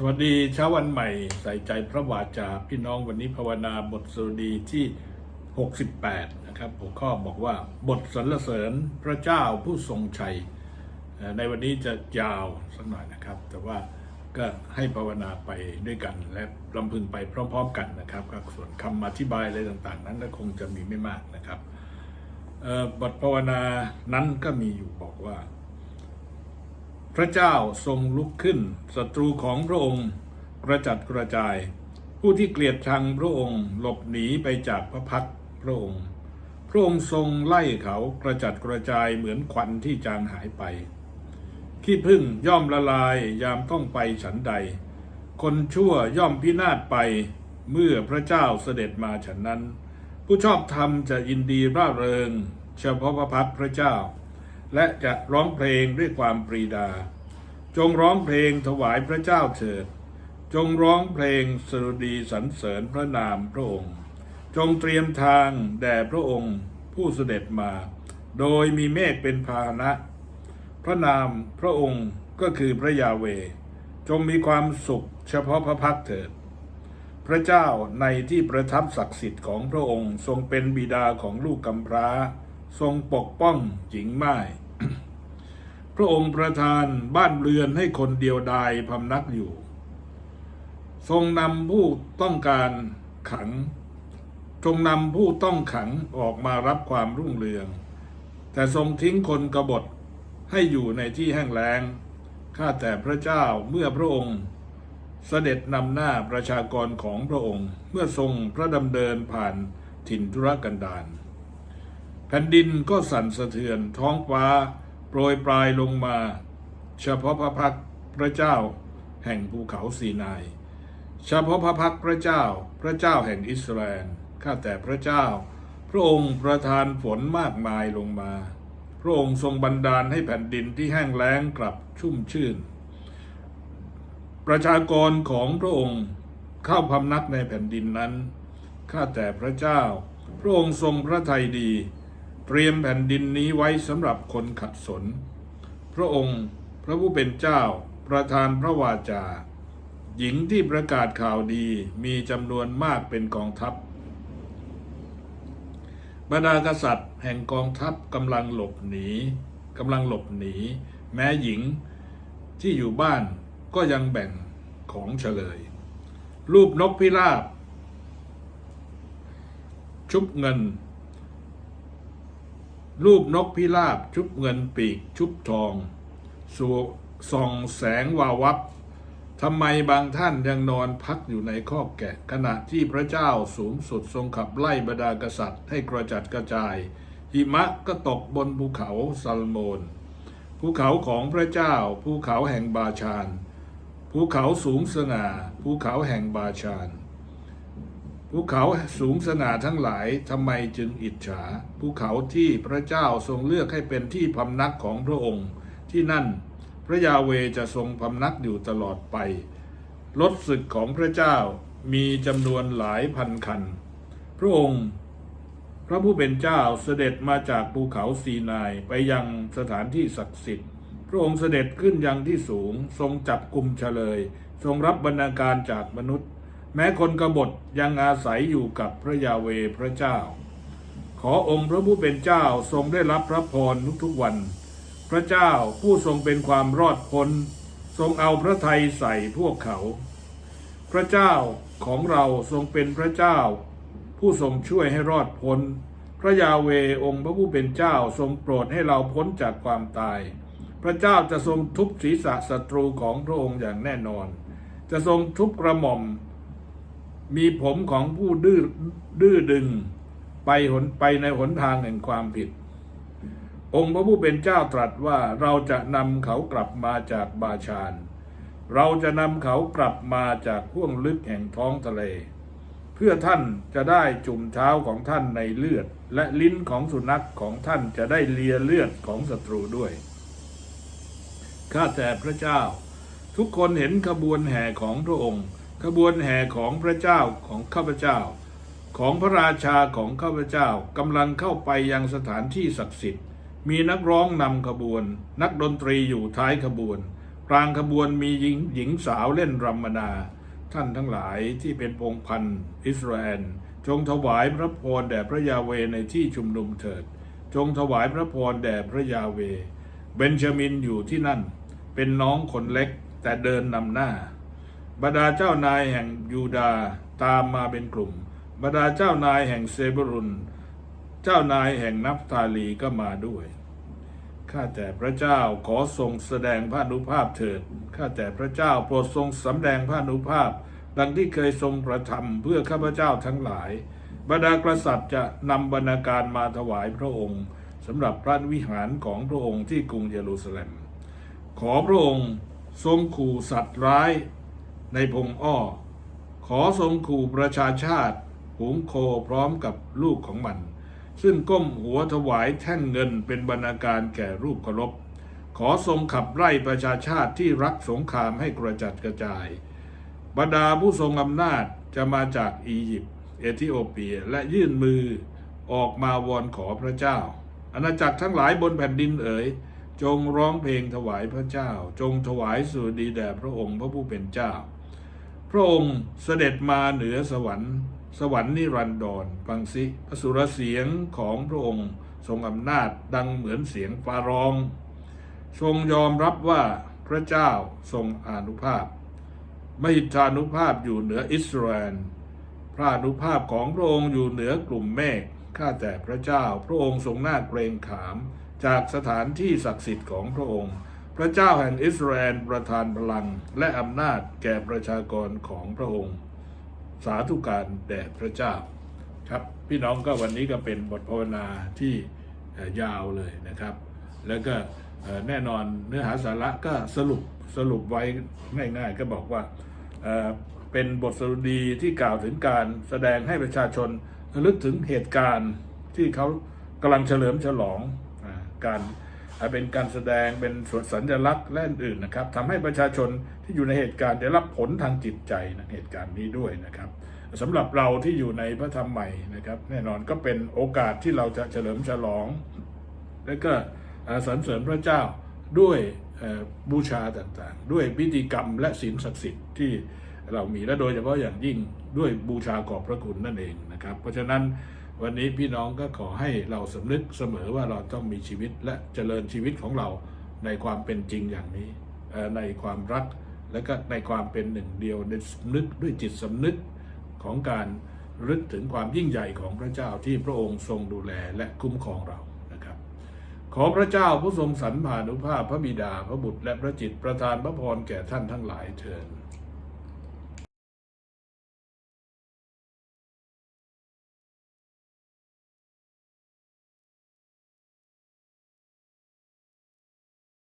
สวัสดีเช้าวันใหม่ใส่ใจพระวาจาพี่น้องวันนี้ภาวนาบทสดุดีที่ 68 นะครับหัวข้อบอกว่าบทสรรเสริญพระเจ้าผู้ทรงชัย ในวันนี้จะยาวสักหน่อยนะครับ แต่ว่าก็ให้ภาวนาไปด้วยกัน และลำพึงไปพร้อม ๆ กันนะครับก็ส่วนคำอธิบายอะไรต่างๆ นั้นก็คงจะมีไม่มากนะครับบทภาวนานั้นก็มีอยู่บอกว่า พระเจ้าทรงลุกขึ้นศัตรูของพระองค์ กระจัดกระจาย ผู้ที่เกลียดชังพระองค์หลบหนีไปจากพระพักพระองค์ พระองค์ทรงไล่เขากระจัดกระจายเหมือนควันที่จางหายไปขี้พึ่งย่อมละลายยามต้องไปฉันใด คนชั่วย่อมพินาศไปเมื่อพระเจ้าเสด็จมาฉันนั้น ผู้ชอบธรรมจะยินดีร่าเริง เฉพาะพระพักพระเจ้า และจะร้องเพลงด้วยความปรีดา จงร้องเพลงถวายพระเจ้าเถิด จงร้องเพลงสรุดีสรรเสริญพระนามพระองค์ จงเตรียมทางแด่พระองค์ผู้เสด็จมา โดยมีเมฆเป็นพาหนะ พระนามพระองค์ก็คือพระยาเว จงมีความสุขเฉพาะพระพักเถิด พระเจ้าในที่ประทับศักดิ์สิทธิ์ของพระองค์ทรงเป็นบิดาของลูกกำพร้า ทรงปกป้องหญิงไม่าย พระองค์ประทานบ้านเรือนให้คนเดียวดายพำนักอยู่ ทรงนำผู้ต้องการขัง ทรงนำผู้ต้องขังออกมารับความรุ่งเรือง แต่ทรงทิ้งคนกบฏให้อยู่ในที่แห้งแล้ง ข้าแต่พระเจ้าเมื่อพระองค์ เสด็จนำหน้าประชากรของพระองค์ เมื่อทรงพระดำเนินผ่านถิ่นธุรกันดารแผ่นดินก็สั่นสะเทือนท้องฟ้า โปรยปลายลงมา เฉพาะพระพักพระเจ้าแห่งภูเขาซีนาย เฉพาะพระพักพระเจ้าพระเจ้าแห่งอิสราเอลข้าแต่พระเจ้า พระองค์ประทานฝนมากมายลงมา พระองค์ทรงบันดาลให้แผ่นดินที่แห้งแล้งกลับชุ่มชื่น ประชากรของพระองค์เข้าพำนักในแผ่นดินนั้นข้าแต่พระเจ้า พระองค์ทรงพระทัยดี เตรียมแผ่นดินนี้ไว้สำหรับคนขัดสน พระองค์พระผู้เป็นเจ้าประทานพระวาจา หญิงที่ประกาศข่าวดีมีจำนวนมากเป็นกองทัพ บรรดากษัตริย์แห่งกองทัพกำลังหลบหนีกำลังหลบหนี แม้หญิงที่อยู่บ้านก็ยังแบ่งของเฉลย รูปนกพิราบ ชุบเงิน รูปนกพิราบชุบเงินปีกชุบทองสวส่องแสงวาวับทำไมบางท่านยังนอนพักอยู่ในคอกแกะ ขณะที่พระเจ้าสูงสุดทรงขับไล่บรรดากษัตริย์ให้กระจัดกระจาย หิมะก็ตกบนภูเขาซัลโมน ภูเขาของพระเจ้า ภูเขาแห่งบาชาน ภูเขาสูงสง่า ภูเขาแห่งบาชาน ภูเขาสูงสง่าทั้งหลายทำไมจึงอิจฉา ภูเขาที่พระเจ้าทรงเลือกให้เป็นที่พำนักของพระองค์ ที่นั่น พระยาเวจะทรงพำนักอยู่ตลอดไปรถศึกของพระเจ้ามีจำนวนหลายพันคัน พระองค์ พระผู้เป็นเจ้าเสด็จมาจากภูเขาซีนายไปยังสถานที่ศักดิ์สิทธิ์ พระองค์เสด็จขึ้นยังที่สูง ทรงจับกลุ่มเฉลย ทรงรับบรรณาการจากมนุษย์ แม้คนกบฏยังอาศัยอยู่กับพระยาเวพระเจ้า ขอองค์พระผู้เป็นเจ้าทรงได้รับพระพรทุกๆวัน พระเจ้าผู้ทรงเป็นความรอดพ้น ทรงเอาพระทัยใส่พวกเขา พระเจ้าของเราทรงเป็นพระเจ้า ผู้ทรงช่วยให้รอดพ้น พระยาเวองค์พระผู้เป็นเจ้าทรงโปรดให้เราพ้นจากความตาย พระเจ้าจะทรงทุบศีรษะศัตรูของพระองค์อย่างแน่นอน จะทรงทุบกระหม่อม มีผมของผู้ดื้อดื้อดึงไปหนไปในหนทางแห่งความผิด องค์พระผู้เป็นเจ้าตรัสว่าเราจะนำเขากลับมาจากบาชาน เราจะนำเขากลับมาจากห้วงลึกแห่งท้องทะเล เพื่อท่านจะได้จุ่มเท้าของท่านในเลือด และลิ้นของสุนัขของท่านจะได้เลียเลือดของศัตรูด้วยข้าแต่พระเจ้า ทุกคนเห็นขบวนแห่ของพระองค์ ขบวนแห่ของพระเจ้าของข้าพเจ้า ของพระราชาของข้าพเจ้ากำลังเข้าไปยังสถานที่ศักดิ์สิทธิ์ มีนักร้องนำขบวน นักดนตรีอยู่ท้ายขบวนกลางขบวนมีหญิงหญิงสาวเล่นรำมนา ท่านทั้งหลายที่เป็นพงพันธ์อิสราเอลจงถวายพระพรแด่พระยาเวในที่ชุมนุมเถิด จงถวายพระพรแด่พระยาเว เบนจามินอยู่ที่นั่น เป็นน้องคนเล็กแต่เดินนำหน้า บรรดาเจ้านายแห่งยูดาตามมาเป็นกลุ่ม บรรดาเจ้านายแห่งเซบรุน เจ้านายแห่งนับตาลีก็มาด้วย ข้าแต่พระเจ้าขอทรงแสดงพระนุภาพเถิด ข้าแต่พระเจ้าโปรดทรงสำแดงพระนุภาพ ดังที่เคยทรงกระทำเพื่อข้าพเจ้าทั้งหลาย บรรดากษัตริย์จะนำบรรณาการมาถวายพระองค์สำหรับพระวิหารของพระองค์ที่กรุงเยรูซาเล็ม ขอพระองค์ทรงขู่สัตว์ร้าย ในพงอ้อ ขอทรงขู่ประชาชาติหุงโคพร้อมกับลูกของมัน ซึ่งก้มหัวถวายแท่งเงินเป็นบรรณาการแก่รูปเคารพ ขอทรงขับไล่ประชาชาติที่รักสงครามให้กระจัดกระจาย บรรดาผู้ทรงอำนาจจะมาจากอียิปต์เอธิโอเปียและยื่นมือออกมาวอนขอพระเจ้า อาณาจักรทั้งหลายบนแผ่นดินเอ๋ยจงร้องเพลงถวายพระเจ้า จงถวายสุดีแด่พระองค์พระผู้เป็นเจ้า พระองค์เสด็จมาเหนือสวรรค์ สวรรค์นิรันดรฟังสิอสุรเสียงของพระองค์ทรงอำนาจดังเหมือนเสียงฟ้าร้อง ทรงยอมรับว่าพระเจ้าทรงอนุภาพมหิทธานุภาพอยู่เหนืออิสราเอลพระอนุภาพของพระองค์อยู่เหนือกลุ่มเมฆข้าแต่พระเจ้าพระองค์ทรงหน่าเกรงขาม จากสถานที่ศักดิ์สิทธิ์ของพระองค์ พระเจ้าแห่งอิสราเอลประทานพลังและอำนาจแก่ประชากรของพระองค์ สาธุการแด่พระเจ้าครับ พี่น้องก็วันนี้ก็เป็นบทภาวนาที่ยาวเลยนะครับ แล้วก็แน่นอนเนื้อหาสาระก็สรุปสรุปไว้ง่ายๆก็บอกว่าเป็นบทสรุปดีที่กล่าวถึงการแสดงให้ประชาชนระลึกถึงเหตุการณ์ที่เขากำลังเฉลิมฉลองอการ เป็นการแสดงเป็นส่วนสัญลักษณ์และอื่นๆนะครับทำให้ประชาชนที่อยู่ในเหตุการณ์ได้รับผลทางจิตใจในเหตุการณ์นี้ด้วยนะครับสำหรับเราที่อยู่ในพระธรรมใหม่นะครับแน่นอนก็เป็นโอกาสที่เราจะเฉลิมฉลอง และก็สรรเสริญพระเจ้าด้วยบูชาต่างๆ ด้วยพิธีกรรมและศีลศักดิ์สิทธิ์ที่เรามีและโดยเฉพาะอย่างยิ่งด้วยบูชาขอบพระคุณนั่นเองนะครับ เพราะฉะนั้น วันนี้พี่น้องก็ขอให้เราสำนึกเสมอว่าเราต้องมีชีวิตและเจริญชีวิตของเราในความเป็นจริงอย่างนี้ ในความรักและก็ในความเป็นหนึ่งเดียวในสำนึกด้วยจิตสำนึกของการรึกถึงความยิ่งใหญ่ของพระเจ้าที่พระองค์ทรงดูแลและคุ้มครองเรานะครับ ขอพระเจ้าผู้ทรงสรรพานุภาพพระบิดาพระบุตรและพระจิตประทานพระพรแก่ท่านทั้งหลายเถิด